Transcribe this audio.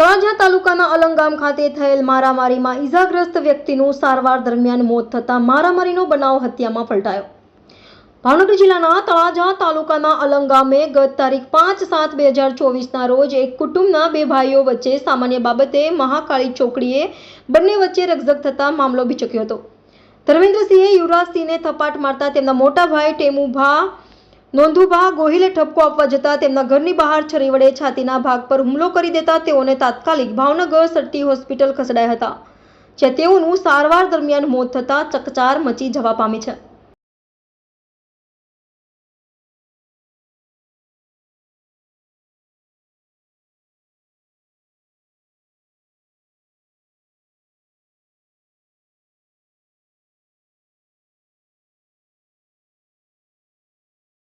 તળાજા તાલુકાના અલંગામ ખાતે થયેલ મારામારીમાં ઈજાગ્રસ્ત વ્યક્તિનું સારવાર દરમિયાન મોત થતાં મારામારીનો બનાવ હત્યામાં પલટાયો. ભાવનગર જિલ્લાના તળાજા તાલુકાના અલંગામે ગત તારીખ પાંચ સાત બે હજાર ચોવીસના રોજ એક કુટુંબના બે ભાઈઓ વચ્ચે સામાન્ય બાબતે મહાકાળી ચોકડીએ બંને વચ્ચે રકઝક થતાં મામલો ભીચક્યો હતો. ધર્મેન્દ્રસિંહે યુવરાજસિંહને થપાટ મારતા તેમના મોટા ભાઈ ટેમુભા નોંધુભા ગોહિલે ઠપકો આપવા જતા તેમના ઘરની બહાર છરી વડે છાતીના ભાગ પર હુમલો કરી દેતા તેઓને તાત્કાલિક ભાવનગર સટ્ટી હોસ્પિટલ ખસેડાયા હતા, જ્યાં તેઓનું સારવાર દરમિયાન મોત થતાં ચકચાર મચી જવા પામી છે.